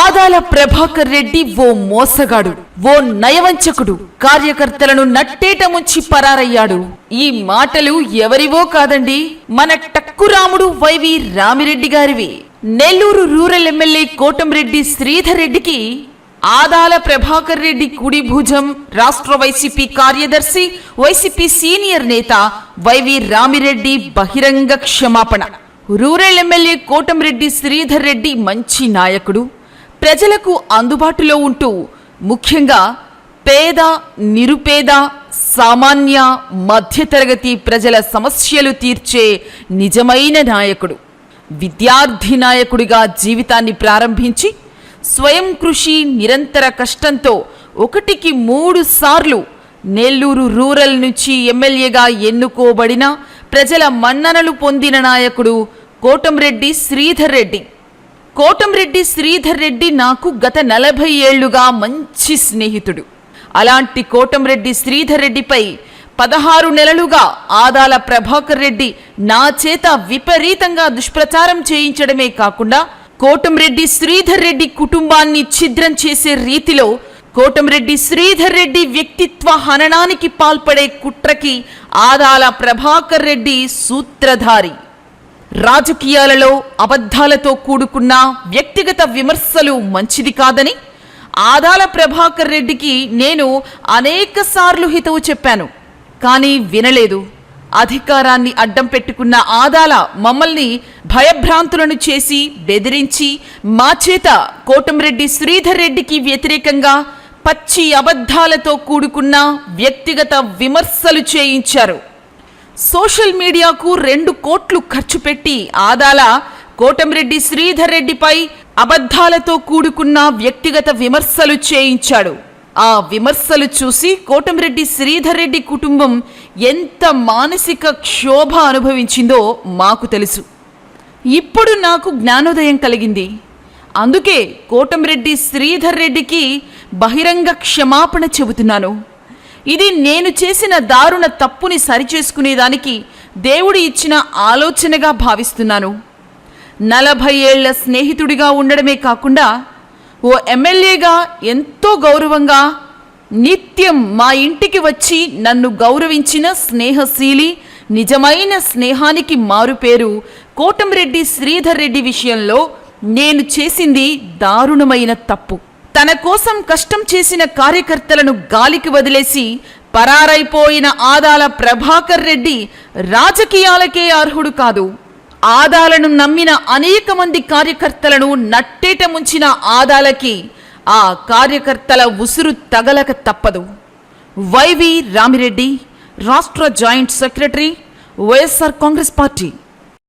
ఆదాల ప్రభాకర్ రెడ్డి ఓ మోసగాడు ఓ నయవంచకుడు. కార్యకర్తలను నట్టేట ముంచి పరారయ్యాడు. ఈ మాటలు ఎవరివో కాదండి మన టక్కురాముడు వైవి రామిరెడ్డి గారివి. నెల్లూరు రూరల్ ఎమ్మెల్యే కోటంరెడ్డి శ్రీధర్ రెడ్డికి ఆదాల ప్రభాకర్ రెడ్డి కుడి భుజం రాష్ట్ర వైసీపీ కార్యదర్శి వైసీపీ సీనియర్ నేత వైవి రామిరెడ్డి బహిరంగ క్షమాపణ. రూరల్ ఎమ్మెల్యే కోటంరెడ్డి శ్రీధర్ రెడ్డి మంచి నాయకుడు. ప్రజలకు అందుబాటులో ఉంటూ ముఖ్యంగా పేద నిరుపేద సామాన్య మధ్యతరగతి ప్రజల సమస్యలు తీర్చే నిజమైన నాయకుడు విద్యార్థి నాయకుడిగా జీవితాన్ని ప్రారంభించి స్వయం కృషి నిరంతర కష్టంతో ఒకటికి మూడు సార్లు నెల్లూరు రూరల్ నుంచి ఎమ్మెల్యేగా ఎన్నుకోబడిన ప్రజల మన్ననలు పొందిన నాయకుడు కోటంరెడ్డి శ్రీధర్ రెడ్డి కోటంరెడ్డి శ్రీధర్ రెడ్డి నాకు గత నలభై ఏళ్ళుగా మంచి స్నేహితుడు. అలాంటి కోటంరెడ్డి శ్రీధర్ రెడ్డిపై పదహారు నెలలుగా ఆదాల ప్రభాకర్ రెడ్డి నా చేత విపరీతంగా దుష్ప్రచారం చేయించడమే కాకుండా కోటంరెడ్డి శ్రీధర్ రెడ్డి కుటుంబాన్ని ఛిద్రం చేసే రీతిలో కోటంరెడ్డి శ్రీధర్ రెడ్డి వ్యక్తిత్వ హననానికి పాల్పడే కుట్రకి ఆదాల ప్రభాకర్ రెడ్డి సూత్రధారి. రాజకీయాలలో అబద్ధాలతో కూడుకున్న వ్యక్తిగత విమర్శలు మంచిది కాదని ఆదాల ప్రభాకర్ రెడ్డికి నేను అనేక సార్లు హితవు చెప్పాను. కానీ వినలేదు. అధికారాన్ని అడ్డం పెట్టుకున్న ఆదాల మమ్మల్ని భయభ్రాంతులను చేసి బెదిరించి మా చేత కోటంరెడ్డి శ్రీధర్ రెడ్డికి వ్యతిరేకంగా పచ్చి అబద్ధాలతో కూడుకున్న వ్యక్తిగత విమర్శలు చేయించారు. సోషల్ మీడియాకు రెండు కోట్లు ఖర్చు పెట్టి ఆదాల కోటంరెడ్డి శ్రీధర్ రెడ్డిపై అబద్ధాలతో కూడుకున్న వ్యక్తిగత విమర్శలు చేయించాడు. ఆ విమర్శలు చూసి కోటంరెడ్డి శ్రీధర్ రెడ్డి కుటుంబం ఎంత మానసిక క్షోభ అనుభవించిందో మాకు తెలుసు. ఇప్పుడు నాకు జ్ఞానోదయం కలిగింది. అందుకే కోటంరెడ్డి శ్రీధర్ రెడ్డికి బహిరంగ క్షమాపణ చెబుతున్నాను. ఇది నేను చేసిన దారుణ తప్పుని సరిచేసుకునేదానికి దేవుడు ఇచ్చిన ఆలోచనగా భావిస్తున్నాను. నలభై ఏళ్ళ స్నేహితుడిగా ఉండడమే కాకుండా ఓ ఎమ్మెల్యేగా ఎంతో గౌరవంగా నిత్యం మా ఇంటికి వచ్చి నన్ను గౌరవించిన స్నేహశీలి నిజమైన స్నేహానికి మారుపేరు కోటంరెడ్డి శ్రీధర్ రెడ్డి విషయంలో నేను చేసింది దారుణమైన తప్పు. తన కోసం కష్టం చేసిన కార్యకర్తలను గాలికి వదిలేసి పరారైపోయిన ఆదాల ప్రభాకర్ రెడ్డి రాజకీయాలకే అర్హుడు కాదు. ఆదాలను నమ్మిన అనేక మంది కార్యకర్తలను నట్టేట ముంచిన ఆదాలకి ఆ కార్యకర్తల ఉసురు తగలక తప్పదు. వైవి రామిరెడ్డి రాష్ట్ర joint secretary YSR Congress party.